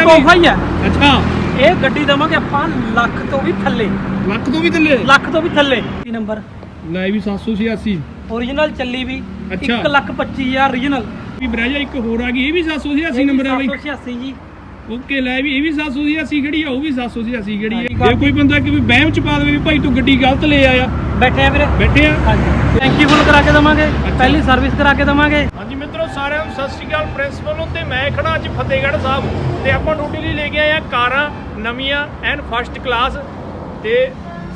ਆ ਤੋਹਫਾ ਹੀ ਹੈ ਅੱਛਾ। ਇਹ ਗੱਡੀ ਦਵਾਂਗੇ ਆਪਾਂ ਲੱਖ ਤੋਂ ਵੀ ਥੱਲੇ। ਲੱਖ ਤੋਂ ਵੀ ਥੱਲੇ? ਲੱਖ ਤੋਂ ਵੀ ਥੱਲੇ। ਕੀ ਨੰਬਰ ਲੈ ਵੀ 786 ਓਰੀਜਨਲ ਚੱਲੀ ਵੀ। ਅੱਛਾ। 1 ਲੱਖ 25000 ਓਰੀਜਨਲ ਵੀ ਬਰਾਜਾ ਇੱਕ ਹੋਰ ਆ ਗਈ ਇਹ ਵੀ 786 ਨੰਬਰ ਆ ਬਈ। 786 ਜੀ। ਓਕੇ ਲੈ ਵੀ ਇਹ ਵੀ 786 ਖੜੀ ਆ ਉਹ ਵੀ 786 ਖੜੀ ਆ ਹਾਂਜੀ। ਜੇ ਕੋਈ ਬੰਦਾ ਕਿ ਵੀ ਵਹਿਮ ਚ ਪਾ ਦੇਵੇ ਵੀ ਭਾਈ ਤੂੰ ਗੱਡੀ ਗਲਤ ਲੈ ਆਇਆ। ਬੈਠੇ ਆ ਵੀਰੇ। ਬੈਠੇ ਆ? ਹਾਂਜੀ। ਟੈਂਕੀ ਫੁੱਲ ਕਰਾ ਕੇ ਦਵਾਂਗੇ। ਪਹਿਲੀ ਸਰਵਿਸ ਕਰਾ ਕੇ ਦਵਾਂਗੇ। ਹਾਂਜੀ ਮਿੱਤਰੋ ਸਾਰਿਆਂ ਨੂੰ ਸਤਿ ਸ਼੍ਰੀ ਅਕਾਲ ਪ੍ਰਿੰਸੀਪਲ ਤੇ ਮੈਂ ਖੜਾ ਅੱਜ ਫਤਿਹਗੜ੍ਹ ਸਾਹਿਬ। ਤੇ ਆਪਾਂ ਡਿਊਟੀ ਲਈ ਲੈ ਕੇ ਆਏ ਆ ਕਾਰਾਂ ਨਵੀਆਂ ਐਨ ਫਸਟ ਕਲਾਸ ਤੇ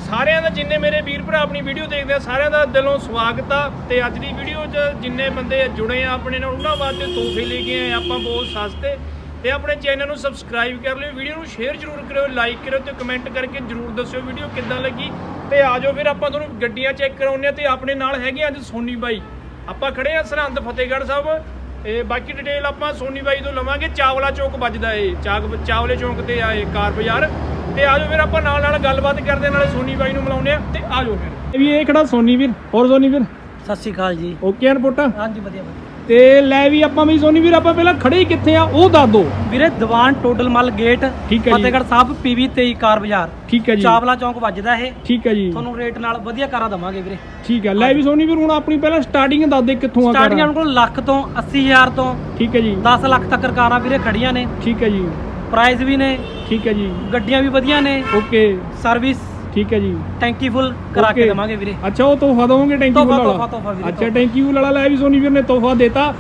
ਸਾਰਿਆਂ ਦਾ ਜਿੰਨੇ ਮੇਰੇ ਵੀਰ ਭਰਾ ਆਪਣੀ ਵੀਡੀਓ ਦੇਖਦੇ ਆ ਸਾਰਿਆਂ ਦਾ ਦਿਲੋਂ ਸਵਾਗਤ ਆ। ਤੇ ਅੱਜ ਦੀ ਵੀਡੀਓ 'ਚ ਜਿੰਨੇ ਬੰਦੇ ਜੁੜੇ ਆ ਆਪਣੇ ਨਾਲ ਉਹਨਾਂ ਵਾਸਤੇ ਤੋਹਫੇ ਲੈ ਕੇ ਆਏ ਆ। ਆਪਾਂ ਬਹੁਤ ਸਸਤੇ ਤੇ ਆਪਣੇ ਚੈਨਲ ਨੂੰ ਸਬਸਕ੍ਰਾਈਬ ਕਰ ਲਿਓ ਵੀਡੀਓ ਨੂੰ ਸ਼ੇਅਰ ਜ਼ਰੂਰ ਕਰਿਓ ਲਾਈਕ ਕਰਿਓ ਤੇ ਕਮੈਂਟ ਕਰਕੇ ਜ਼ਰੂਰ ਦੱਸਿਓ ਵੀਡੀਓ ਕਿੱਦਾਂ ਲੱਗੀ। ਤੇ ਆਜੋ ਫਿਰ ਆਪਾਂ ਤੁਹਾਨੂੰ ਗੱਡੀਆਂ ਚੈੱਕ ਕਰਾਉਂਦੇ ਆ ਤੇ ਆਪਣੇ ਨਾਲ ਹੈਗੇ ਅੱਜ ਸੋਨੀ ਬਾਈ। ਆਪਾਂ ਖੜੇ ਆ ਸਰਹੰਦ ਫਤਿਹਗੜ੍ਹ ਸਾਹਿਬ। ਇਹ ਬਾਕੀ ਡਿਟੇਲ ਆਪਾਂ ਸੋਨੀ ਬਾਈ ਤੋਂ ਲਵਾਂਗੇ। ਚਾਵਲਾ ਚੌਕ ਵੱਜਦਾ ਏ ਚਾਕ ਚਾਵਲੇ ਚੌਕ ਤੇ ਆ ਇਹ ਕਾਰ ਬਾਜ਼ਾਰ। ਤੇ ਆਜੋ ਫਿਰ ਆਪਾਂ ਨਾਲ ਨਾਲ ਗੱਲਬਾਤ ਕਰਦੇ ਨਾਲੇ ਸੋਨੀ ਬਾਈ ਨੂੰ ਮਿਲਾਉਂਦੇ ਆ ਤੇ ਆਜੋ ਫਿਰ। ਵੀ ਇਹ ਖੜਾ ਸੋਨੀ ਵੀਰ? ਹੋਰ ਸੋਨੀ ਵੀਰ? ਸਤਿ ਸ਼੍ਰੀ ਅਕਾਲ ਜੀ। ਓਕੇ ਪੁੱਟ ਹਾਂਜੀ ਵਧੀਆ ਵਧੀਆ। ਤੇ ਲੈ ਵੀ ਆਪਾਂ ਵੀ ਸੋਨੀ ਵੀਰ ਆਪਾਂ ਪਹਿਲਾਂ ਖੜੇ ਹੀ ਕਿੱਥੇ ਆ? ਉਹ ਦੱਸ ਦੋ। ਵੀਰੇ ਦੀਵਾਨ ਟੋਡਲ ਮਲ ਗੇਟ ਠੀਕ ਹੈ ਜੀ। ਫਤਿਹਗੜ੍ਹ ਸਾਹਿਬ ਪੀਵੀ 23 ਕਾਰ ਬਾਜ਼ਾਰ। ਠੀਕ ਹੈ ਜੀ। ਚਾਵਲਾ ਚੌਂਕ ਵੱਜਦਾ ਇਹ। ਠੀਕ ਹੈ ਜੀ। ਤੁਹਾਨੂੰ ਰੇਟ ਨਾਲ ਵਧੀਆ ਕਾਰਾਂ ਦਵਾਂਗੇ ਵੀਰੇ। ਠੀਕ ਹੈ ਲੈ ਵੀ ਸੋਨੀ ਵੀਰ ਹੁਣ ਆਪਣੀ ਪਹਿਲਾਂ ਸਟਾਰਟਿੰਗ ਦੱਸ ਦੇ ਕਿੱਥੋਂ ਆ ਸਟਾਰਟਿੰਗ ਕਾਰਾਂ ਆਪਣੇ ਕੋਲ ਲੱਖ ਤੋਂ 80000 ਤੋਂ ਠੀਕ ਹੈ ਜੀ। 10 ਲੱਖ ਤੱਕ ਕਾਰਾਂ ਵੀਰੇ ਖੜੀਆਂ ਨੇ। ਠੀਕ ਹੈ ਜੀ। ਪ੍ਰਾਈਸ ਵੀ ਨੇ। ਠੀਕ ਹੈ ਜੀ। ਗੱਡੀਆਂ ਵੀ ਵਧੀਆ ਨੇ। ਓਕੇ। ਸਰਵਿਸ ਠੀਕ ਹੈ ਜੀ। ਟੈਂਕੀ ਫੁੱਲ ਕਰਾ ਕੇ Okay. ਦਵਾਂਗੇ ਵੀਰੇ। ਅੱਛਾ ਉਹ ਤੋਹਫਾ ਦਵੋਗੇ ਟੈਂਕੀ ਤੋਹਫਾ, ਵਾਲਾ ਤੋਹਫਾ, ਤੋਹਫਾ ਵੀਰੇ, ਅੱਛਾ ਤੋਹਫਾ। ਟੈਂਕੀ ਵਾਲਾ ਲੈ ਵੀ ਸੋਨੀ ਵੀਰ ਨੇ ਤੋਹਫਾ ਦਿੱਤਾ।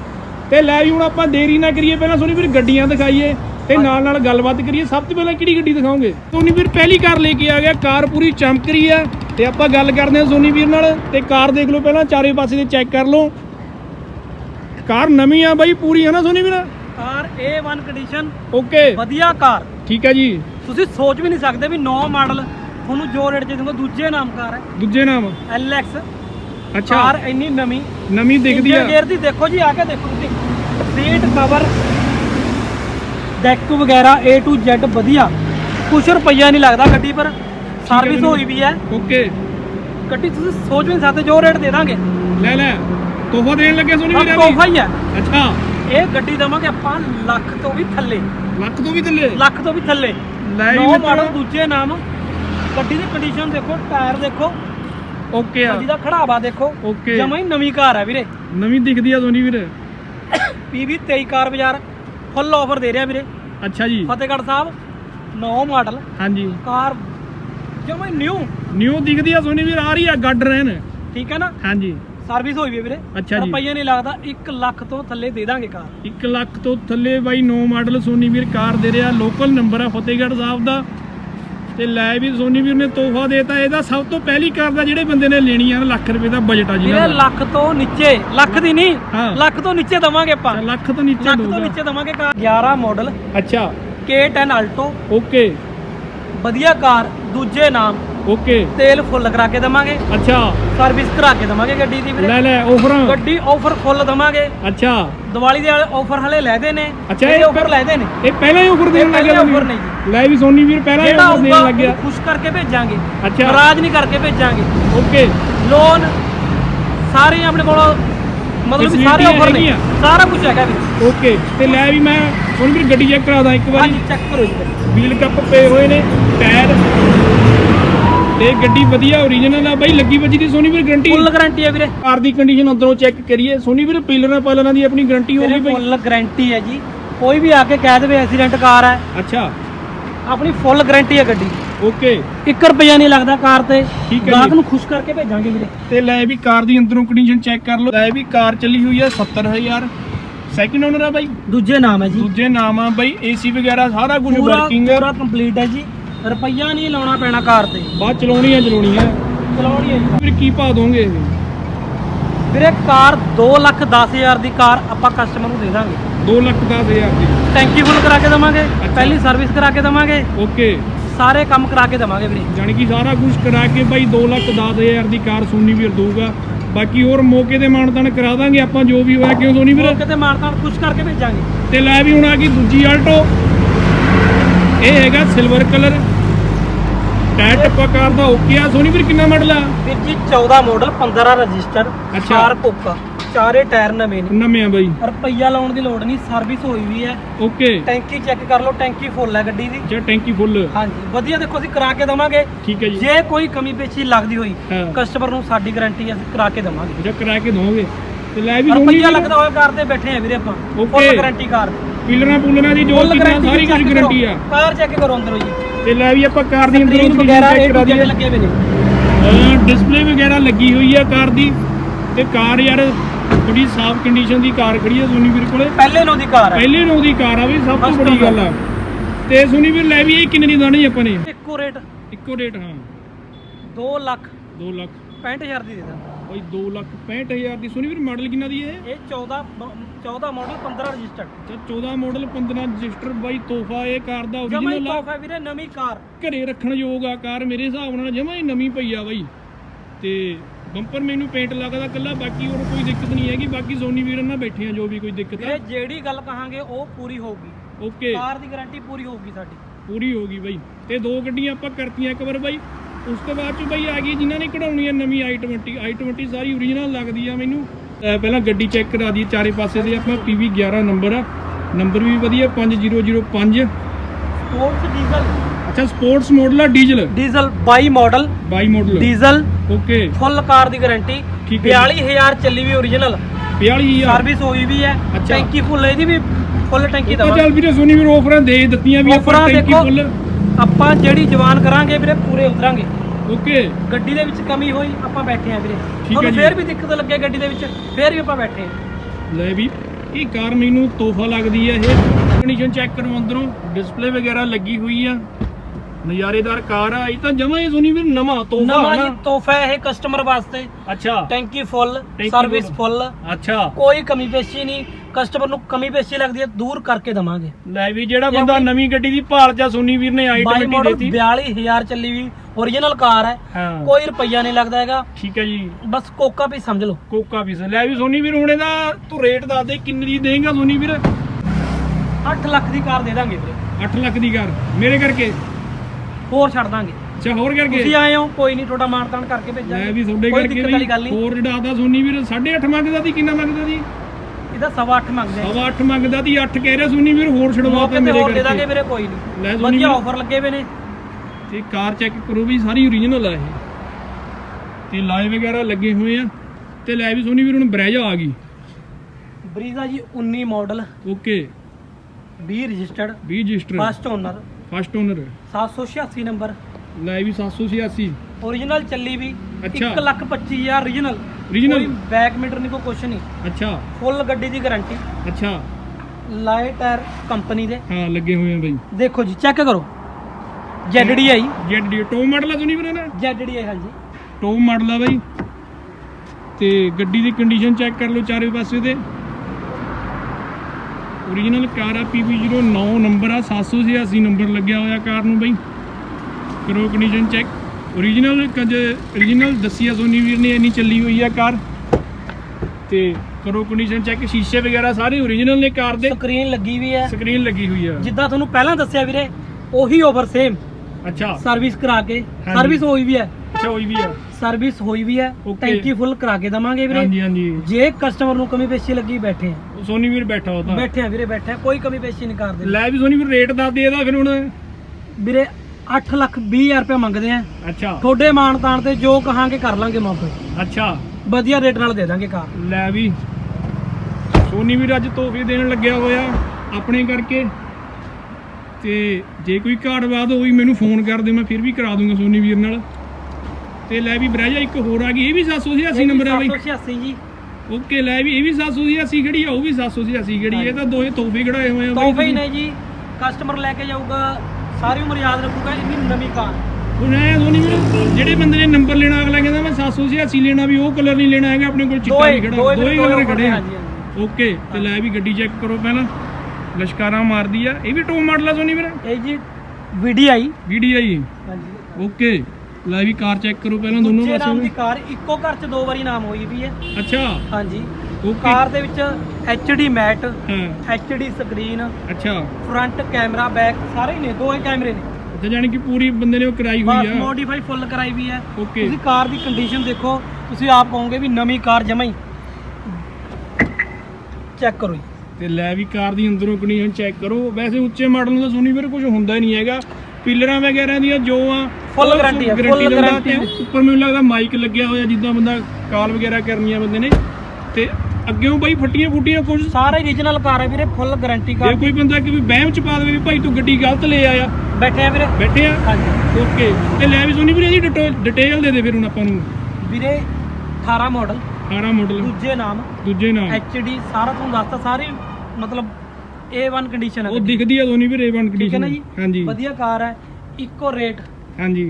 ਤੇ ਲੈ ਵੀ ਹੁਣ ਆਪਾਂ ਦੇਰੀ ਨਾ ਕਰੀਏ ਪਹਿਲਾਂ ਸੋਨੀ ਵੀਰ ਗੱਡੀਆਂ ਦਿਖਾਈਏ ਤੇ ਨਾਲ ਨਾਲ ਗੱਲਬਾਤ ਕਰੀਏ। ਸਭ ਤੋਂ ਪਹਿਲਾਂ ਕਿਹੜੀ ਗੱਡੀ ਦਿਖਾਓਗੇ? ਸੋਨੀ ਵੀਰ ਪਹਿਲੀ ਕਾਰ ਲੈ ਕੇ ਆ ਗਿਆ ਕਾਰ ਪੂਰੀ ਚਮਕ ਰਹੀ ਆ। ਤੇ ਆਪਾਂ ਗੱਲ ਕਰਦੇ ਹਾਂ ਸੋਨੀ ਵੀਰ ਨਾਲ ਤੇ ਕਾਰ ਦੇਖ ਲਓ ਪਹਿਲਾਂ ਚਾਰੇ ਪਾਸੇ ਦੇ ਚੈੱਕ ਕਰ ਲਓ। ਕਾਰ ਨਵੀਂ ਆ ਬਾਈ ਪੂਰੀ ਹੈ ਨਾ ਸੋਨੀ ਵੀਰ? ਕਾਰ A1 ਕੰਡੀਸ਼ਨ ਓਕੇ ਵਧੀਆ ਕਾਰ। ਠੀਕ ਹੈ ਜੀ। ਤੁਸੀਂ ਸੋਚ ਵੀ ਨਹੀਂ ਸਕਦੇ ਵੀ 9 ਮਾਡਲ ਤੁਹਾਨੂੰ ਜੋ ਰੇਟ 'ਚ ਦੂੰਗਾ ਦੂਜੇ ਨਾਮ ਕਾਰ ਹੈ। ਦੂਜੇ ਨਾਮ। LX ਅੱਛਾ। ਕਾਰ ਇੰਨੀ ਨਵੀਂ। ਨਵੀਂ ਦਿਖਦੀ ਆ। ਗੇਅਰ ਦੀ ਦੇਖੋ ਜੀ ਆ ਕੇ ਦੇਖੋ ਤੁਸੀਂ। ਸੀਟ ਕਵਰ ਡੈਕ ਵਗੈਰਾ A to Z ਵਧੀਆ। ਕੁਛ ਰੁਪਈਆ ਨਹੀਂ ਲੱਗਦਾ ਗੱਡੀ ਪਰ। ਸਰਵਿਸ। ਹੋਈ ਵੀ ਹੈ। ਓਕੇ। ਗੱਡੀ ਤੁਸੀਂ ਸੋਚ ਵੀ ਨਹੀਂ ਸਕਦੇ ਜੋ ਰੇਟ ਦੇ ਦਾਂਗੇ। ਲੈ ਲੈ ਤੋਹਫਾ ਦੇਣ ਲੱਗੇ ਸੋਨੀ ਵੀਰ ਤੋਹਫਾ ਹੀ ਹੈ। ਅੱਛਾ। ਇਹ ਗੱਡੀ ਦਵਾਂਗੇ ਆਪਾਂ ਲੱਖ ਤੋਂ ਵੀ ਥੱਲੇ। ਲੱਖ ਤੋਂ ਵੀ ਥੱਲੇ? ਲੱਖ ਤੋਂ ਵੀ ਥੱਲੇ। ਲੈ। ਮਾਡਲ ਦੂਜੇ ਨਾਮ। ਗੱਡੀ ਦੀ ਕੰਡੀਸ਼ਨ ਦੇਖੋ ਟਾਇਰ ਦੇਖੋ ਓਕੇ ਆ। ਗੱਡੀ ਦਾ ਖੜਾਵਾ ਦੇਖੋ ਓਕੇ ਜਮਾਂ ਹੀ ਨਵੀਂ ਕਾਰ ਹੈ ਵੀਰੇ। ਨਵੀਂ ਦਿਖਦੀ ਆ ਸੋਨੀ ਵੀਰ। PV 23 ਕਾਰ ਬਾਜ਼ਾਰ ਫੁੱਲ ਆਫਰ ਦੇ ਰਿਹਾ ਵੀਰੇ। ਅੱਛਾ ਜੀ। ਫਤਿਹਗੜ੍ਹ ਸਾਹਿਬ 9 ਮਾਡਲ ਹਾਂਜੀ। ਕਾਰ ਜਮਾਂ ਹੀ ਨਿਊ ਨਿਊ ਦਿਖਦੀ ਆ ਸੋਨੀ ਵੀਰ ਆ ਰਹੀ ਆ ਗੱਡ ਰਹਿਣ। ਠੀਕ ਹੈ ਨਾ? ਹਾਂਜੀ। ਸਰਵਿਸ ਹੋਈ ਵੀ ਵੀਰੇ। ਅੱਛਾ ਜੀ। ਰੁਪਈਆ ਨਹੀਂ ਲੱਗਦਾ 1 ਲੱਖ ਤੋਂ ਥੱਲੇ ਦੇ ਦਾਂਗੇ ਕਾਰ। 1 ਲੱਖ ਤੋਂ ਥੱਲੇ ਬਾਈ 9 ਮਾਡਲ ਸੋਨੀ ਵੀਰ ਕਾਰ ਦੇ ਰਿਹਾ ਲੋਕਲ ਨੰਬਰ ਆ ਫਤਿਹਗੜ੍ਹ ਸਾਹਿਬ ਦਾ। ਤੇ ਲੈ ਵੀ ਸੋਨੀ ਵੀਰ ਨੇ ਤੋਹਫਾ ਦੇਤਾ ਇਹਦਾ ਸਭ ਤੋਂ ਪਹਿਲੀ ਕਾਰ ਦਾ ਜਿਹੜੇ ਬੰਦੇ ਨੇ ਲੈਣੀ ਆ ਲੱਖ ਰੁਪਏ ਦਾ ਬਜਟ ਆ ਦਾ। ਲੱਖ ਤੋਂ ਨੀਚੇ ਲੱਖ ਦੀ ਨਹੀਂ ਹਾਂ। ਲੱਖ ਤੋਂ ਨੀਚੇ ਦਵਾਂਗੇ ਆਪਾਂ। ਲੱਖ ਤੋਂ ਨੀਚੇ ਲੱਖ ਤੋਂ ਦਊਗਾ ਨੀਚੇ ਦਵਾਂਗੇ ਕਾਰ। 11 ਮਾਡਲ ਅੱਛਾ। K10 Alto okay. ਵਧੀਆ ਕਾਰ ਦੂਜੇ ਨਾਮ ਓਕੇ। ਤੇਲ ਫੁੱਲ ਕਰਾ ਕੇ ਦਵਾਂਗੇ। ਅੱਛਾ। ਸਰਵਿਸ ਕਰਾ ਕੇ ਦਵਾਂਗੇ ਗੱਡੀ ਦੀ ਵੀਰੇ। ਲੈ ਲੈ ਆਫਰਾਂ ਗੱਡੀ ਆਫਰ ਫੁੱਲ ਦਵਾਂਗੇ। ਅੱਛਾ। ਦੀਵਾਲੀ ਦੇ ਆਫਰ ਹਲੇ ਲੈਦੇ ਨੇ। ਅੱਛਾ, ਇਹ ਆਫਰ ਲੈਦੇ ਨੇ। ਇਹ ਪਹਿਲਾਂ ਹੀ ਆਫਰ ਦੇਣ offer ਵੀਰ? ਨਹੀਂ ਲੈ ਵੀ ਸੋਨੀ ਵੀਰ ਪਹਿਲਾਂ ਹੀ ਆਫਰ ਦੇਣ ਲੱਗਿਆ ਖੁਸ਼ ਕਰਕੇ ਭੇਜਾਂਗੇ। ਅੱਛਾ। ਨਾਰਾਜ਼ ਨਹੀਂ ਕਰਕੇ ਭੇਜਾਂਗੇ। ਓਕੇ। ਲੋਨ ਸਾਰੇ ਆਪਣੇ ਕੋਲ ਮਤਲਬ ਸਾਰੇ ਆਫਰ ਨੇ। ਸਾਰਾ ਕੁਝ ਹੈਗਾ ਵੀ ਓਕੇ। ਤੇ ਲੈ ਵੀ ਮੈਂ ਹੁਣ ਵੀ ਗੱਡੀ ਚੈੱਕ ਕਰਾ ਦਾਂ ਇੱਕ ਵਾਰੀ। ਹਾਂਜੀ ਚੈੱਕ ਕਰੋ ਜੀ। ਵੀਲ ਕੱਪ ਪਏ ਹੋਏ ਨੇ ਟਾਇਰ ਤੇ ਗੱਡੀ ਵਧੀਆ ਓਰੀਜਨਲ ਆ ਬਾਈ ਲੱਗੀ ਵੱਜੀ ਦੀ ਸੋਨੀ ਵੀਰ ਗਰੰਟੀ ਫੁੱਲ ਗਾਰੰਟੀ ਹੈ ਵੀਰੇ। ਕਾਰ ਦੀ ਕੰਡੀਸ਼ਨ ਅੰਦਰੋਂ ਚੈੱਕ ਕਰੀਏ। ਸੋਨੀ ਵੀਰ ਪਿਲਰਾਂ ਪਾਲਰਾਂ ਦੀ ਆਪਣੀ ਗਰੰਟੀ ਹੋਊਗੀ ਬਾਈ? ਫੁੱਲ ਗਾਰੰਟੀ ਹੈ ਜੀ। ਕੋਈ ਵੀ ਆ ਕੇ ਕਹਿ ਦੇਵੇ ਐਕਸੀਡੈਂਟ ਕਾਰ ਹੈ ਅੱਛਾ। ਆਪਣੀ ਫੁੱਲ ਗਾਰੰਟੀ ਹੈ ਗੱਡੀ। ਓਕੇ। 1 ਰੁਪਿਆ ਨਹੀਂ ਲੱਗਦਾ ਕਾਰ ਤੇ। ਠੀਕ ਹੈ ਗਾਹਕ। ਨੂੰ ਖੁਸ਼ ਕਰਕੇ ਭੇਜਾਂਗੇ ਵੀਰੇ। ਤੇ ਲੈ ਵੀ ਕਾਰ ਦੀ ਅੰਦਰੋਂ ਕੰਡੀਸ਼ਨ ਚੈੱਕ ਕਰ ਲਓ। ਲੈ ਵੀ ਕਾਰ ਚੱਲੀ ਹੋਈ ਆ 70000 ਸੈਕਿੰਡ ਓਨਰ ਆ ਬਾਈ। ਦੂਜੇ ਨਾਮ ਹੈ ਜੀ। ਦੂਜੇ ਨਾਮ ਆ ਬਾਈ। ਏਸੀ ਵਗੈਰਾ ਸਾਰਾ ਕੁਝ ਵਰਕਿੰਗ ਪੂਰਾ ਕੰਪਲੀਟ ਹੈ ਜੀ। ਰੁਪਈਆ ਨਹੀਂ ਲਾਉਣਾ ਪੈਣਾ ਕਾਰ ਤੇ। ਬਾਅਦ ਚਲਾਉਣੀ ਆ ਚਲਾਉਣੀ ਆ ਚਲਾਉਣੀ ਹੈ। ਜੀ ਫਿਰ ਕੀ ਪਾ ਦੋਗੇ ਇਹ? ਵੀਰੇ ਕਾਰ 2 ਲੱਖ 10 ਹਜ਼ਾਰ ਦੀ ਕਾਰ ਆਪਾਂ ਕਸਟਮਰ ਨੂੰ ਦੇ ਦਾਂਗੇ। 2 ਲੱਖ ਹਜ਼ਾਰ ਦੀ। ਟੈਂਕੀ ਫੁੱਲ ਕਰਾ ਕੇ ਦਵਾਂਗੇ। ਪਹਿਲੀ ਸਰਵਿਸ ਕਰਾ ਕੇ ਦਵਾਂਗੇ। ਓਕੇ। ਸਾਰੇ ਕੰਮ ਕਰਾ ਕੇ ਦਵਾਂਗੇ ਵੀਰੇ। ਜਾਣੀ ਕਿ ਸਾਰਾ ਕੁਝ ਕਰਾ ਕੇ ਬਾਈ 2 ਲੱਖ ਦਸ ਹਜ਼ਾਰ ਦੀ ਕਾਰ ਸੋਨੀ ਵੀਰ ਦਊਗਾ। ਬਾਕੀ ਹੋਰ ਮੌਕੇ ਤੇ ਮਾਨਤਾਨ ਕਰਾ ਦਾਂਗੇ ਆਪਾਂ ਜੋ ਵੀ ਹੋਇਆ ਕਿਉਂ ਸੋਨੀ ਵੀਰ? ਮੌਕੇ ਤੇ ਮਾਰਤਾਨ ਖੁਸ਼ ਕਰਕੇ ਭੇਜਾਂਗੇ। ਤੇ ਲੈ ਵੀ ਹੁਣ ਆ ਗਈ ਦੂਜੀ ਆਲਟੋ ਇਹ ਹੈਗਾ ਸਿਲਵਰ ਕਲਰ ਟਾਇਰ ਟੱਪਾ ਕਾਰ ਦਾ ਓਕੇ ਆ। ਸੋਨੀ ਵੀਰ ਕਿੰਨਾ ਮਾਡਲ ਆ? ਵੀਰ ਜੀ 14 ਮਾਡਲ 15 ਰਜਿਸਟਰ ਅੱਛਾ। ਚਾਰ ਕੋਕਾ ਚਾਰੇ ਟਾਇਰ ਨਵੇਂ ਨੇ। ਨਵੇਂ ਆ ਬਾਈ। ਰੁਪਈਆ ਲਾਉਣ ਦੀ ਲੋੜ ਨਹੀਂ ਸਰਵਿਸ ਹੋਈ ਵੀ ਹੈ। ਓਕੇ। ਟੈਂਕੀ ਚੈੱਕ ਕਰ ਲਓ ਟੈਂਕੀ ਫੁੱਲ ਹੈ ਗੱਡੀ ਦੀ। ਜੇ ਟੈਂਕੀ ਫੁੱਲ ਹਾਂਜੀ ਵਧੀਆ ਦੇਖੋ ਅਸੀਂ ਕਰਾ ਕੇ ਦਵਾਂਗੇ। ਠੀਕ ਹੈ ਜੀ। ਜੇ ਕੋਈ ਕਮੀ ਪੇਸ਼ੀ ਲੱਗਦੀ ਹੋਈ ਹਾਂ। ਕਸਟਮਰ ਨੂੰ ਸਾਡੀ ਗਾਰੰਟੀ ਅਸੀਂ ਕਰਾ ਕੇ ਦਵਾਂਗੇ। ਜੇ ਕਰਾ ਕੇ ਦੋਗੇ ਤੇ ਲੈ ਵੀ ਸੋਨੀ ਰੁਪਈਆ ਲੱਗਦਾ ਹੋਇਆ ਕਾਰ ਤੇ ਬੈਠੇ ਆ ਵੀਰੇ ਆਪਾਂ. ਫੁੱਲ ਗਾਰੰਟੀ ਕਾਰ ਪਿਲਰਾਂ ਪੁਲਰਾਂ ਦੀ ਜੋ ਫੁੱਲ ਕਿੰਨਾ ਗਾਰੰਟੀ ਸਾਰੀ ਕੁਝ ਗਾਰੰਟੀ ਆ। ਕਾਰ ਚੈੱਕ ਕਰੋ ਅੰਦਰੋਂ ਜੀ। ਤੇ ਲੈ ਵੀ ਆਪਾਂ ਕਾਰ ਦੀ ਅੰਦਰੋਂ ਸਕਰੀਨ ਵਗੈਰਾ ਚੈੱਕ ਕਰਾ ਦਈਏ। ਲੱਗੇ ਹੋਏ ਨੇ। ਡਿਸਪਲੇ ਵਗੈਰਾ ਲੱਗੀ ਹੋਈ ਆ ਕਾਰ ਦੀ। ਤੇ ਕਾਰ ਯਾਰ ਬੜੀ ਸਾਫ਼ ਕੰਡੀਸ਼ਨ ਦੀ ਕਾਰ ਖੜੀ ਆ ਸੋਨੀ ਵੀਰ ਕੋਲੇ। ਪਹਿਲੇ ਨੋ ਦੀ ਕਾਰ ਹੈ ਪਹਿਲੇ ਨੂੰ ਦੀ ਕਾਰ ਆ ਵੀ ਸਭ ਤੋਂ ਬੜੀ ਗੱਲ ਆ। ਤੇ ਸੋਨੀ ਵੀਰ ਲੈ ਵੀ ਇਹ ਕਿੰਨੇ ਦੀ ਦਾਣੀ ਆਪਾਂ ਨੇ? ਇੱਕੋ ਰੇਟ। ਇੱਕੋ ਰੇਟ ਹਾਂ। 2 ਲੱਖ 2 ਲੱਖ। 65000 ਦੀ ਦੇ ਦਾਂ ਬਈ 2 ਲੱਖ 65000 ਦੀ ਸੋਨੀ ਵੀਰ ਮਾਡਲ ਕਿੰਨਾ ਦੀ ਇਹ? ਇਹ 14 ਬ- 14 ਮਾਡਲ 15 ਰਜਿਸਟਰਡ ਤੇ 14 ਮਾਡਲ 15 ਰਜਿਸਟਰ ਬਾਈ ਤੋਹਫਾ ਇਹ ਕਾਰ ਦਾ ਜਮਾ ਹੀ origignal ਆ। ਤੋਹਫਾ ਵੀਰੇ ਨਵੀਂ ਕਾਰ। ਘਰੇ ਰੱਖਣ ਯੋਗ ਆ ਕਾਰ ਮੇਰੇ ਹਿਸਾਬ ਨਾਲ ਜਮਾ ਹੀ ਨਵੀਂ ਪਈ ਆ ਬਾਈ। ਤੇ ਬੰਪਰ ਮੈਨੂੰ ਪੇਂਟ ਲੱਗਦਾ ਕੱਲਾ ਬਾਕੀ ਹੋਰ ਕੋਈ ਦਿੱਕਤ ਨਹੀਂ ਹੈਗੀ ਬਾਕੀ ਸੋਨੀ ਵੀਰ ਨਾਲ ਬੈਠੇ ਆ ਜੋ ਵੀ ਕੋਈ ਦਿੱਕਤ ਵੀਰੇ ਆ ਜਿਹੜੀ ਗੱਲ ਕਹਾਂਗੇ ਉਹ ਪੂਰੀ ਹੋਊਗੀ। ਓਕੇ ਕਾਰ ਦੀ ਗਾਰੰਟੀ ਪੂਰੀ ਹੋਊਗੀ ਸਾਡੀ। ਪੂਰੀ ਹੋ ਗਈ ਬਾਈ। ਤੇ ਦੋ ਗੱਡੀਆਂ ਆਪਾਂ ਕਰਤੀਆਂ ਕਵਰ ਬਾਈ। ਉਸ ਤੋਂ ਬਾਅਦ ਚ ਬਾਈ ਆ ਗਈ ਜਿਨ੍ਹਾਂ ਨੇ ਕਢਾਉਣੀ ਹੈ ਨਵੀਂ i20 i20 ਸਾਰੀ ਓਰੀਜਨਲ ਲੱਗਦੀ ਆ ਮੈਨੂੰ। ਪਹਿਲਾਂ ਗੱਡੀ ਚੈੱਕ ਕਰਾ ਦਈਏ ਚਾਰੇ ਪਾਸੇ ਦੇ ਆਪਾਂ PV 11 ਨੰਬਰ ਆ। ਨੰਬਰ ਵੀ ਵਧੀਆ 5005 ਸਪੋਰਟਸ ਡੀਜ਼ਲ ਅੱਛਾ ਸਪੋਰਟਸ ਮਾਡਲ ਆ diesel diesel 22 model 22 model diesel okay full car ਦੀ ਗਾਰੰਟੀ ਠੀਕ ਹੈ। ਜੀ। 42000 ਚੱਲੀ ਵੀ ਓਰੀਜਨਲ 42000 ਸਰਵਿਸ ਹੋਈ ਵੀ ਹੈ। ਟੈਂਕੀ ਫੁੱਲ ਇਹਦੀ ਵੀ। ਫੁੱਲ ਟੈਂਕੀ ਦਵਾਂਗੇ ਚੱਲ ਵੀਰੇ ਸੋਨੀ ਵੀਰ ਆਫਰਾਂ ਦੇ ਦਿੱਤੀਆਂ ਵੀ ਆਪਾਂ ਟੈਂਕੀ। ਫੁੱਲ ਆਪਾਂ ਜਿਹੜੀ ਜਵਾਨ ਕਰਾਂਗੇ ਵੀਰੇ ਪੂਰੇ ਉਤਰਾਂਗੇ। ਓਕੇ। ਗੱਡੀ ਦੇ ਵਿੱਚ ਕਮੀ ਹੋਈ ਆਪਾਂ ਬੈਠੇ ਆ ਵੀਰੇ। ਤੁਹਾਨੂੰ ਜੀ। ਫੇਰ ਵੀ ਦਿੱਕਤ ਲੱਗੇ ਗੱਡੀ ਦੇ ਵਿੱਚ ਫੇਰ ਵੀ ਆਪਾਂ ਬੈਠੇ ਆ। ਲੈ ਵੀ ਇਹ ਕਾਰ ਮੈਨੂੰ ਤੋਹਫਾ ਲੱਗਦੀ ਹੈ ਇਹ। ਕੰਡੀਸ਼ਨ ਚੈੱਕ ਕਰੋ ਅੰਦਰੋਂ ਡਿਸਪਲੇ ਵਗੈਰਾ ਲੱਗੀ ਹੋਈ ਆ। ਨਜ਼ਾਰੇਦਾਰ ਕਾਰ ਆ ਇਹ ਤਾਂ ਜਮਾ ਹੀ ਸੋਨੀ ਵੀਰ ਨਵਾਂ ਤੋਹਫਾ ਨਵਾਂ ਜੀ ਨਾ ਤੋਹਫਾ ਇਹ ਕਸਟਮਰ ਵਾਸਤੇ। ਅੱਛਾ। ਟੈਂਕੀ ਫੁੱਲ ਟੈਂਕੀ ਸਰਵਿਸ full। ਫੁੱਲ ਅੱਛਾ। ਕੋਈ ਕਮੀ ਪੇਸ਼ੀ ਨਹੀਂ ਕਸਟਮਰ ਨੂੰ ਕਮੀ ਪੇਸ਼ੀ ਲੱਗਦੀ ਹੈ ਦੂਰ ਕਰਕੇ ਦਵਾਂਗੇ। ਲੈ ਵੀ ਜਿਹੜਾ ਬੰਦਾ ਨਵੀਂ ਗੱਡੀ ਦੀ ਭਾਲ ਆ, ਸੋਨੀ ਵੀਰ ਨੇ ਬਾਈ i20 ਮਾਡਲ ਦੇਤੀ। 42000 ਚੱਲੀ ਵੀ ਓਰੀਜਨਲ ਕਾਰ ਹੈ। ਹਾਂ। ਕੋਈ ਰੁਪਈਆ ਨਹੀਂ ਲੱਗਦਾ ਹੈਗਾ। ਠੀਕ ਹੈ ਜੀ। ਬਸ ਕੋਕਾ ਵੀ ਸਮਝ ਲਓ। ਕੋਕਾ ਪੀਸ। ਲੈ ਵੀ ਸੋਨੀ ਵੀਰ ਹੁਣ ਇਹਦਾ ਤੂੰ ਰੇਟ ਦੱਸ ਦੇ ਕਿੰਨੇ ਦੀ ਦੇਂਗਾ ਸੋਨੀ ਵੀਰ? 8 ਲੱਖ ਦੀ ਕਾਰ ਦੇ ਦਾਂਗੇ ਵੀਰੇ। 8 ਲੱਖ ਦੀ ਕਾਰ ਮੇਰੇ ਕਰਕੇ? ਹੋਰ ਛੱਡ ਦਾਂਗੇ। ਅੱਛਾ ਹੋਰ ਕਰਕੇ? ਤੁਸੀਂ ਆਏ ਹੋ ਕੋਈ ਨਹੀਂ ਤੁਹਾਡਾ ਮਾਣ ਤਾਣ ਕਰਕੇ ਭੇਜਾਂਗੇ। ਵੀ ਤੁਹਾਡੇ ਕੋਈ ਕਰਕੇ ਦਿੱਕਤ ਵਾਲੀ ਗੱਲ ਵੀ ਨਹੀਂ। ਹੋਰ ਜਿਹੜਾ ਆਦਾ ਸੋਨੀ ਵੀਰ 8.5 ਮੰਗਦਾ ਦੀ ਕਿੰਨਾ ਮੰਗਦਾ ਦੀ ਇਹਦਾ ਸਵਾ ਅੱਠ ਮੰਗਦੇ ਆ। ਸਵਾ 8 ਮੰਗਦਾ ਦੀ 8 ਕਹਿ ਰਿਹਾ ਸੋਨੀ ਵੀਰ ਹੋਰ ਛਡਵਾ ਤੇ ਮੇਰੇ ਹੋਰ ਦੇ ਦਾਂਗੇ ਕਰਕੇ ਵੀਰੇ ਕੋਈ ਲੈ ਨਹੀਂ ਸੋਨੀ ਵਧੀਆ ਵੀਰ। ਆਫਰ ਲੱਗੇ ਹੋਏ ਨੇ। ਤੇ ਕਾਰ ਚੈੱਕ ਕਰੋ ਵੀ ਸਾਰੀ ਓਰੀਜਨਲ ਆ ਇਹ। ਤੇ ਲਾਏ ਵਗੈਰਾ ਲੱਗੇ ਹੋਏ ਆ। ਤੇ ਲੈ ਵੀ ਸੋਨੀ ਵੀਰ ਹੁਣ ਬਰੈਜਾ ਆ ਗਈ। ਬਰੀਜ਼ਾ ਜੀ 19 model okay 20 registered 20 register first owner first owner 786 number. ਲੈ ਵੀ 786 ਓਰੀਜਨਲ ਚੱਲੀ ਵੀ। ਅੱਛਾ। 1 lakh 25000 original Original? Back meter ਨਹੀਂ ਕੋਈ ਕੁਛ ਨਹੀਂ ਅੱਛਾ। ਫੁੱਲ ਗੱਡੀ ਦੀ ਗਾਰੰਟੀ ਅੱਛਾ। ਲਾਏ ਟਾਇਰ ਕੰਪਨੀ ਦੇ। ਹਾਂ ਲੱਗੇ ਹੋਏ ਆ ਬਾਈ। ਦੇਖੋ ਜੀ ਚੈੱਕ ਕਰੋ। ZD I Z top model ਆ ਸੋਨੀ ਵੀਰ ਨਾ ZD ਆਈ ਹਾਂਜੀ। ਟੋਪ ਮਾਡਲ ਆ ਬਾਈ। ਤੇ ਗੱਡੀ ਦੀ ਕੰਡੀਸ਼ਨ ਚੈੱਕ ਕਰ ਲਓ ਚਾਰੇ ਪਾਸੇ ਤੇ ਓਰੀਜਨਲ ਕਾਰ ਆ PB09 ਨੰਬਰ ਆ 786 ਨੰਬਰ ਲੱਗਿਆ ਹੋਇਆ ਕਾਰ ਨੂੰ ਬਾਈ। ਕਰੋ ਕੰਡੀਸ਼ਨ ਚੈੱਕ ਓਰੀਜਨਲ ਕਜ ਓਰੀਜਨਲ ਦੱਸੀ ਆ ਸੋਨੀ ਵੀਰ ਨੇ ਇੰਨੀ ਚੱਲੀ ਹੋਈ ਆ ਕਾਰ ਤੇ ਕਰੋ ਕੰਡੀਸ਼ਨ ਚੈੱਕ ਸ਼ੀਸ਼ੇ ਵਗੈਰਾ ਸਾਰੇ ਓਰੀਜਨਲ ਨੇ ਕਾਰ ਦੇ। ਸਕਰੀਨ ਲੱਗੀ ਵੀ ਹੈ ਸਕਰੀਨ ਲੱਗੀ ਹੋਈ ਆ। ਜਿੱਦਾਂ ਤੁਹਾਨੂੰ ਪਹਿਲਾਂ ਦੱਸਿਆ ਵੀਰੇ ਉਹੀ ਓਵਰ ਸੇਮ ਅੱਛਾ। ਸਰਵਿਸ ਕਰਾ ਕੇ। ਸਰਵਿਸ ਹੋਈ ਵੀ ਹੈ ਅੱਛਾ ਹੋਈ ਵੀ ਆ। ਸਰਵਿਸ ਹੋਈ ਵੀ ਹੈ। Okay. ਟੈਂਕੀ ਫੁੱਲ ਕਰਾ ਕੇ ਦਵਾਂਗੇ ਵੀਰੇ। ਹਾਂਜੀ ਹਾਂਜੀ। ਜੇ ਕਸਟਮਰ ਨੂੰ ਕਮੀ ਪੇਸ਼ੀ ਲੱਗੀ ਬੈਠੇ ਆ। ਉਹ ਸੋਨੀ ਵੀਰ ਬੈਠਾ ਉਹ ਤਾਂ। ਬੈਠੇ ਆ ਵੀਰੇ ਬੈਠੇ ਆ, ਕੋਈ ਕਮੀ ਪੇਸ਼ੀ ਨਹੀਂ ਕਰਦੇ। ਲੈ ਵੀ ਸੋਨੀ ਵੀਰ ਰੇਟ ਦੱਸ ਦੇ ਇਹਦਾ ਫਿਰ ਹੁਣ। ਵੀਰੇ 8 ਲੱਖ 20000 ਰੁਪਏ ਮੰਗਦੇ ਆ। ਅੱਛਾ। ਤੁਹਾਡੇ ਮਾਣ ਤਾਣ ਤੇ ਜੋ ਕਹਾਂਗੇ ਕਰ ਲਾਂਗੇ ਮਾਫੀ ਅੱਛਾ। ਵਧੀਆ ਰੇਟ ਨਾਲ ਦੇ ਦਾਂਗੇ ਕਾਰ। ਲੈ ਵੀ। ਸੋਨੀ ਵੀਰ ਅੱਜ ਤੋਹਫੇ ਦੇਣ ਲੱਗਿਆ ਹੋਇਆ ਆਪਣੇ ਕਰਕੇ। ਤੇ ਜੇ ਕੋਈ ਘਾਟ ਬਾਤ ਹੋਈ ਮੈਨੂੰ ਫੋਨ ਕਰ ਦੇ ਮੈਂ ਫਿਰ ਵੀ ਕਰਾ ਦੂੰਗਾ ਸੋਨੀ ਵੀਰ ਨਾਲ। ਤੇ ਲੈ ਵੀ ਬਰੈਜਾ ਇੱਕ ਹੋਰ ਆ ਗਈ ਇਹ ਵੀ 786 ਨੰਬਰ ਆ ਬਈ 786 ਜੀ। ਓਕੇ ਲੈ ਵੀ ਇਹ ਵੀ 786 ਖੜੀ ਆ ਉਹ ਵੀ 786 ਖੜੀ ਆ ਇਹ ਤਾਂ ਦੋਏ ਤੋਹਫੇ ਕਢਾਏ ਹੋਏ ਆ ਤੋਹਫੇ ਹੀ ਨੇ ਜੀ ਕਸਟਮਰ ਲੈ ਕੇ ਜਾਊਗਾ ਸਾਰੀ ਉਮਰ ਯਾਦ ਰੱਖੂਗਾ ਇੰਨੀ ਨਵੀਂ ਕਾਰ। ਹੁਣ ਐ ਸੋਨੀ ਜਿਹੜੇ ਬੰਦੇ ਨੇ ਨੰਬਰ ਲੈਣਾ ਅਗਲਾ ਕਹਿੰਦਾ ਮੈਂ 786 ਲੈਣਾ ਵੀ ਉਹ ਕਲਰ ਨਹੀਂ ਲੈਣਾ ਹੈਗਾ ਆਪਣੇ ਕੋਲ ਚਿੱਟਾ ਵੀ ਖੜਾ ਦੋਏ ਕਲਰ ਖੜੇ ਆ। ਓਕੇ ਤੇ ਲੈ ਵੀ ਗੱਡੀ ਚੈੱਕ ਕਰੋ ਪਹਿਲਾਂ। ਲਸ਼ਕਾਰਾ ਮਾਰਦੀ ਆ ਇਹ ਵੀ ਟੋਪ ਮਾਡਲ ਆ ਸੋਨੀ ਵੀਰ? ਇਹ ਜੀ ਵੀਡੀਆਈ ਵੀਡੀਆਈ ਹਾਂਜੀ। ਓਕੇ। ਲੈ ਵੀ ਕਾਰ ਚੈੱਕ ਕਰੋ ਪਹਿਲਾਂ ਦੋਨੋਂ ਦੂਜੇ ਨਾਮ ਦੀ ਪਾਸੇ ਕਾਰ ਇੱਕੋ ਘਰ 'ਚ ਦੋ ਵਾਰੀ ਨਾਮ ਹੋਈ ਵੀ ਹੈ। ਅੱਛਾ। ਹਾਂਜੀ। ਓਕੇ ਕਾਰ ਦੇ ਵਿੱਚ HD ਮੈਟ ਹਾਂ। HD ਸਕਰੀਨ ਅੱਛਾ। ਫਰੰਟ ਕੈਮਰਾ ਬੈਕ ਸਾਰੇ ਹੀ ਨੇ ਦੋਏ ਕੈਮਰੇ ਨੇ। ਤੇ ਜਾਨੀ ਕਿ ਪੂਰੀ ਬੰਦੇ ਨੇ ਉਹ ਕਰਾਈ ਬਸ ਹੋਈ ਆ। ਮੋਡੀਫਾਈ ਫੁੱਲ ਕਰਾਈ ਵੀ ਹੈ। ਓਕੇ ਤੁਸੀਂ ਕਾਰ ਦੀ ਕੰਡੀਸ਼ਨ ਦੇਖੋ ਤੁਸੀਂ ਆਪ ਕਹੋਗੇ ਵੀ ਨਵੀਂ ਕਾਰ ਜਮਾਈ ਚੈੱਕ ਕਰੋ ਜੀ। ਤੇ ਲੈ ਵੀ ਕਾਰ ਦੀ ਅੰਦਰੋਂ ਕੰਡੀਸ਼ਨ ਚੈੱਕ ਕਰੋ। ਵੈਸੇ ਉੱਚੇ ਮਾਡਲ ਨੂੰ ਤਾਂ ਸੋਨੀ ਵੀਰ ਕੁਝ ਹੁੰਦਾ ਹੀ ਨਹੀਂ ਹੈਗਾ। ਪਿਲਰਾਂ ਵਗੈਰਾ ਦੀਆਂ ਜੋ ਆ Full ਉਹ guarantee ਆ, guarantee full ਦਿੰਦਾ guarantee ਤੇ ਉੱਪਰ ਮੈਨੂੰ ਲੱਗਦਾ ਮਾਈਕ ਲੱਗਿਆ ਹੋਇਆ ਜਿੱਦਾਂ ਬੰਦਾ ਕਾਲ ਵਗੈਰਾ ਕਰਨੀ ਆ ਬੰਦੇ ਨੇ। ਤੇ ਅੱਗੇੋਂ ਬਾਈ ਫੱਟੀਆਂ ਫੁੱਟੀਆਂ ਕੁਝ ਸਾਰੇ ਰੀਜਨਲ ਕਾਰ ਹੈ ਵੀਰੇ ਫੁੱਲ ਗਾਰੰਟੀ ਜੇ ਕਾਰ ਕੋਈ ਬੰਦਾ ਕਿ ਵੀ ਵਹਿਮ ਚ ਪਾ ਦੇਵੇ ਵੀ ਭਾਈ ਤੂੰ ਗੱਡੀ ਗਲਤ ਲੈ ਆਇਆ। ਬੈਠੇ ਆ ਵੀਰੇ। ਬੈਠੇ ਆ? ਹਾਂਜੀ। ਓਕੇ। ਤੇ ਲੈ ਵੀ ਸੋਨੀ ਵੀਰ ਇਹਦੀ ਡਿਟੇਲ ਦੇ ਦੇ ਫਿਰ ਹੁਣ ਆਪਾਂ ਨੂੰ। ਵੀਰੇ 18 ਮਾਡਲ 18 ਮਾਡਲ ਦੂਜੇ ਨਾਮ। ਦੂਜੇ ਨਾਮ। ਐਚਡੀ ਸਾਰਾ ਤੁਹਾਨੂੰ ਦੱਸਤਾ ਸਾਰੀ ਮਤਲਬ A1 ਕੰਡੀਸ਼ਨ ਹੈ ਉਹ ਦਿਖਦੀ ਆ ਸੋਨੀ ਵੀਰ A1 ਠੀਕ ਹੈ ਕੰਡੀਸ਼ਨ ਨਾ ਜੀ? ਹਾਂਜੀ। ਵਧੀਆ ਕਾਰ ਹੈ। ਇੱਕੋ ਰੇਟ ਹਾਂਜੀ।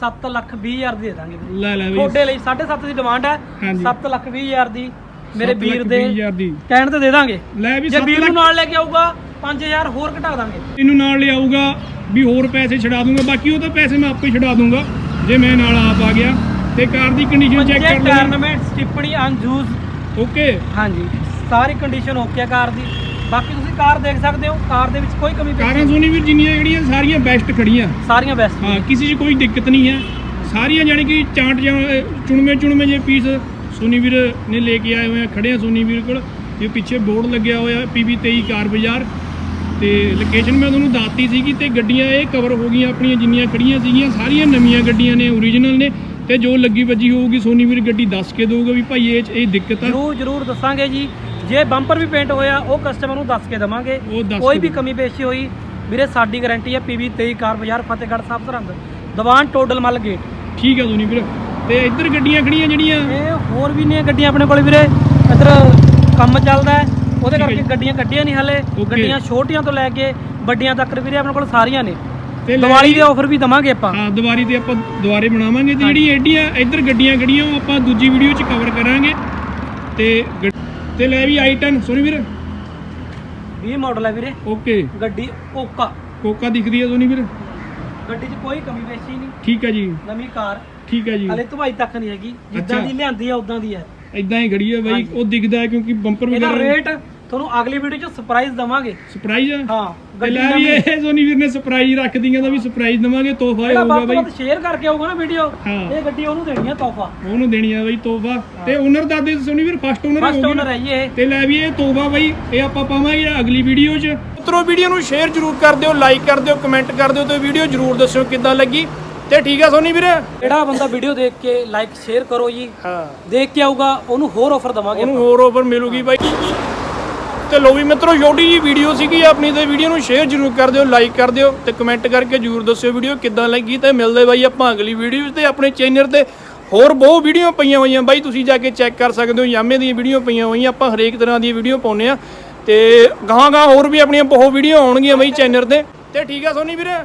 7 ਲੱਖ 20 ਹਜ਼ਾਰ ਦੀ ਦੇ ਦਾਂਗੇ ਵੀਰੇ ਲੈ ਲੈ ਵੀ ਤੁਹਾਡੇ ਲਈ 7.5 ਦੀ ਡਿਮਾਂਡ ਹੈ। ਹਾਂਜੀ। 7 ਲੱਖ 20 ਹਜ਼ਾਰ ਦੀ। ਮੇਰੇ ਸੱਤ ਵੀਰ ਲੱਖ ਦੇ ਵੀਹ ਹਜ਼ਾਰ ਦੀ। ਕਹਿਣ ਤੇ ਦੇ ਦਾਂਗੇ। ਲੈ ਵੀ ਜੇ 7 ਵੀਰ ਲੱਖ ਨੂੰ ਨਾਲ ਲੈ ਕੇ ਆਊਗਾ 5000 ਹੋਰ ਘਟਾ ਦਾਂਗੇ। ਇਹਨੂੰ ਨਾਲ ਲਿਆਊਗਾ ਵੀ ਹੋਰ ਪੈਸੇ ਛਡਾ ਦੂੰਗਾ। ਬਾਕੀ ਉਹ ਤਾਂ ਪੈਸੇ ਮੈਂ ਆਪੇ ਛਡਾ ਦੂੰਗਾ ਜੇ ਮੈਂ ਨਾਲ ਆਪ ਆ ਗਿਆ। ਤੇ ਕਾਰ ਦੀ ਕੰਡੀਸ਼ਨ ਚੈੱਕ ਪੰਜੇ ਕਰ ਲਓ। ਟਰਨਮੈਂਟ ਸਟਿੱਪਣੀ ਅਨਯੂਜ਼ ਓਕੇ ਹਾਂਜੀ। ਸਾਰੀ ਕੰਡੀਸ਼ਨ ਓਕੇ ਹੈ ਕਾਰ ਦੀ। ਬਾਕੀ ਤੁਸੀਂ ਕਾਰ ਦੇਖ ਸਕਦੇ ਹੋ ਕਾਰ ਦੇ ਵਿੱਚ ਕੋਈ ਕਮੀ ਪੇਸ਼ੀ ਕਾਰਾਂ ਸੋਨੀ ਵੀਰ ਜਿੰਨੀਆਂ ਜਿਹੜੀਆਂ ਸਾਰੀਆਂ ਬੈਸਟ ਖੜੀਆਂ। ਸਾਰੀਆਂ ਬੈਸਟ ਹਾਂ ਕਿਸੇ 'ਚ ਕੋਈ ਦਿੱਕਤ ਨਹੀਂ ਹੈ। ਸਾਰੀਆਂ ਜਾਣੀ ਕਿ ਚਾਂਟ ਜਾਂ ਚੁਣਵੇਂ ਚੁਣਵੇਂ ਜੇ ਪੀਸ ਸੋਨੀ ਵੀਰ ਨੇ ਲੈ ਕੇ ਆਏ ਹੋਏ ਆ ਖੜੇ ਆ ਸੋਨੀ ਵੀਰ ਕੋਲ। ਇਹ ਪਿੱਛੇ ਬੋਰਡ ਲੱਗਿਆ ਹੋਇਆ ਪੀਬੀ 23 ਕਾਰ ਬਾਜ਼ਾਰ। ਤੇ ਲੋਕੇਸ਼ਨ ਮੈਂ ਤੁਹਾਨੂੰ ਦੱਸਤੀ ਸੀਗੀ ਤੇ ਗੱਡੀਆਂ ਇਹ ਕਵਰ ਹੋ ਗਈਆਂ ਆਪਣੀਆਂ ਜਿੰਨੀਆਂ ਖੜੀਆਂ ਸੀਗੀਆਂ ਸਾਰੀਆਂ ਨਵੀਆਂ ਗੱਡੀਆਂ ਨੇ ਓਰੀਜਨਲ ਨੇ। ਤੇ ਜੋ ਲੱਗੀ ਵੱਜੀ ਹੋਊਗੀ ਸੋਨੀ ਵੀਰ ਗੱਡੀ ਦੱਸ ਕੇ ਦਊਗਾ ਵੀ ਭਾਈ ਇਹ 'ਚ ਇਹ ਦਿੱਕਤ ਆ। ਜਰੂਰ ਜਰੂਰ ਦੱਸਾਂਗੇ ਜੀ। ਜੇ ਬੰਪਰ ਵੀ ਪੇਂਟ ਹੋਇਆ ਉਹ ਕਸਟਮਰ ਨੂੰ ਦੱਸ ਕੇ ਦਵਾਂਗੇ। ਉਹ ਦੱਸ ਕੋਈ ਕੇ ਵੀ ਕਮੀ ਪੇਸ਼ੀ ਹੋਈ ਵੀਰੇ ਸਾਡੀ ਗਾਰੰਟੀ ਹੈ ਪੀਵੀ 23 ਕਾਰ ਬਾਜ਼ਾਰ ਫਤਿਹਗੜ੍ਹ ਸਾਹਿਬ ਸਰਹੰਦ। ਦੀਵਾਨ ਟੋਡਲ ਮੱਲ ਗੇਟ ਠੀਕ ਆ ਸੋਨੀ ਵੀਰ। ਤੇ ਇੱਧਰ ਗੱਡੀਆਂ ਖੜੀਆਂ ਜਿਹੜੀਆਂ? ਇਹ ਹੋਰ ਵੀ ਨੇ ਗੱਡੀਆਂ ਆਪਣੇ ਕੋਲ ਵੀਰੇ। ਇੱਧਰ ਕੰਮ ਚੱਲਦਾ ਹੈ ਉਹਦੇ ਠੀਕ ਹੈ ਕਰਕੇ ਜੀ। ਗੱਡੀਆਂ ਕੱਢੀਆਂ ਨਹੀਂ ਹਲੇ। Okay। ਗੱਡੀਆਂ ਛੋਟੀਆਂ ਤੋਂ ਲੈ ਕੇ ਵੱਡੀਆਂ ਤੱਕ ਵੀਰੇ ਆਪਣੇ ਕੋਲ ਸਾਰੀਆਂ ਨੇ। ਤੇ ਲੈ ਦੀਵਾਲੀ ਦੇ ਆਫਰ ਵੀ ਦਵਾਂਗੇ ਆਪਾਂ। ਹਾਂ ਦੁਬਾਰੀ ਤੇ ਆਪਾਂ ਦੁਬਾਰੇ ਬਣਾਵਾਂਗੇ ਤੇ ਜਿਹੜੀ ਐਡੀਆਂ ਇੱਧਰ ਗੱਡੀਆਂ ਖੜੀਆਂ ਉਹ ਆਪਾਂ ਦੂਜੀ ਵੀਡੀਓ 'ਚ ਕਵਰ ਕਰਾਂਗੇ। ਤੇ ਤੇ ਲੈ ਵੀ i10 ਸੋਨੀ ਵੀਰ। 20 ਮਾਡਲ ਹੈ ਵੀਰੇ। ਓਕੇ। ਗੱਡੀ ਓਕਾ ਕੋਕਾ ਦਿਖਦੀ ਹੈ ਸੋਨੀ ਵੀਰ। ਗੱਡੀ 'ਚ ਕੋਈ ਕਮੀ ਪੇਸ਼ੀ ਨਹੀਂ। ਠੀਕ ਹੈ ਜੀ। ਨਵੀਂ ਕਾਰ। ਠੀਕ ਹੈ ਜੀ। ਹਲੇ ਧਵਾਈ ਤੱਕ ਨਹੀਂ ਹੈਗੀ। ਜਿੱਦਾਂ ਅੱਛਾ। ਦੀ ਲਿਆਂਦੀ ਆ ਉਦਾਂ ਦੀ ਹੈ ਇਦਾਂ ਹੀ ਖੜੀ ਹੈ ਬਾਈ। ਹਾਂਜੀ। ਉਹ ਦਿਖਦਾ ਹੈ ਕਿਉਂਕਿ ਬੰਪਰ ਇਹਦਾ ਵਗੈਰਾ ਰੇਟ ਤੁਹਾਨੂੰ ਅਗਲੀ ਵੀਡੀਓ 'ਚ ਸਰਪ੍ਰਾਈਜ਼ ਦਵਾਂਗੇ। ਸਰਪ੍ਰਾਈਜ਼ ਆ ਹਾਂ ਗੱਡੀ ਲੈ ਵੀ ਨਵੀਂ ਇਹ ਸੋਨੀ ਵੀਰ ਨੇ ਸਰਪ੍ਰਾਈਜ਼ ਰੱਖ ਦੀਆਂ ਦਾ ਵੀ ਸਰਪ੍ਰਾਈਜ਼ ਦਵਾਂਗੇ ਤੋਹਫਾ ਜਿਹੜਾ ਹੋਊਗਾ ਵੱਧ ਤੋਂ ਬਾਈ। ਵੱਧ ਸ਼ੇਅਰ ਕਰਕੇ ਆਊਗਾ ਨਾ ਵੀਡੀਓ ਹਾਂ। ਇਹ ਗੱਡੀ ਉਹਨੂੰ ਦੇਣੀ ਆ ਤੋਹਫਾ। ਉਹਨੂੰ ਦੇਣੀ ਆ ਬਾਈ ਤੋਹਫਾ। ਤੇ ਓਨਰ ਦਾਦੇ ਸੋਨੀ ਵੀਰ ਫਸਟ ਓਨਰ ਫਸਟ ਓਨਰ ਹੈ ਜੀ ਇਹ। ਤੇ ਲੈ ਵੀ ਇਹ ਤੋਬਾ ਬਾਈ ਇਹ ਆਪਾਂ ਪਾਵਾਂਗੇ ਅਗਲੀ ਵੀਡੀਓ 'ਚ। ਮਿੱਤਰੋ ਵੀਡੀਓ ਨੂੰ ਸ਼ੇਅਰ ਜਰੂਰ ਕਰ ਦਿਓ ਲਾਈਕ ਕਰ ਦਿਓ ਕਮੈਂਟ ਕਰ ਦਿਓ ਤੇ ਵੀਡੀਓ ਜਰੂਰ ਦੱਸਿਓ ਕਿੱਦਾਂ ਲੱਗੀ। ਤੇ ਠੀਕ ਆ ਸੋਨੀ ਵੀਰ? ਜਿਹੜਾ ਬੰਦਾ ਵੀਡੀਓ ਦੇਖ ਕੇ ਲਾਈਕ ਸ਼ੇਅਰ ਕਰੋ ਜੀ। ਹਾਂ। ਦੇਖ ਕੇ ਆਊਗਾ ਉਹਨੂੰ ਹੋਰ ਆਫਰ ਦਵਾਂਗੇ ਉਹਨੂੰ ਹੋਰ ਆਫਰ ਮਿਲੂਗੀ ਬਾਈ। ਤੇ ਲੋ ਵੀ ਮਿੱਤਰੋ, ਛੋਟੀ ਜੀ ਵੀਡੀਓ ਸੀਗੀ ਆਪਣੀ ਤੇ ਵੀਡੀਓ ਨੂੰ ਸ਼ੇਅਰ ਜਰੂਰ ਕਰ ਦਿਓ ਲਾਈਕ ਕਰ ਦਿਓ ਤੇ ਕਮੈਂਟ ਕਰਕੇ ਜਰੂਰ ਦੱਸਿਓ ਵੀਡੀਓ ਕਿੱਦਾਂ ਲੱਗੀ ਤੇ ਮਿਲਦੇ ਬਾਈ ਆਪਾਂ ਅਗਲੀ ਵੀਡੀਓ ਤੇ ਆਪਣੇ ਚੈਨਲ ਤੇ ਹੋਰ ਬਹੁਤ ਵੀਡੀਓ ਪਈਆਂ ਹੋਈਆਂ। ਬਾਈ, ਤੁਸੀਂ ਜਾ ਕੇ ਚੈੱਕ ਕਰ ਸਕਦੇ ਹੋ, ਯਾਮੇ ਦੀਆਂ ਵੀਡੀਓ ਪਈਆਂ ਹੋਈਆਂ, ਆਪਾਂ ਹਰੇਕ ਤਰ੍ਹਾਂ ਦੀ ਵੀਡੀਓ ਪਾਉਂਦੇ ਆ ਤੇ ਗਾਹਾਂ ਗਾਹਾਂ ਹੋਰ ਵੀ ਆਪਣੀਆਂ ਬਹੁਤ ਵੀਡੀਓ ਆਉਣਗੀਆਂ ਬਾਈ ਚੈਨਲ ਤੇ। ਤੇ ਠੀਕ ਆ ਸੋਨੀ ਵੀਰੇ?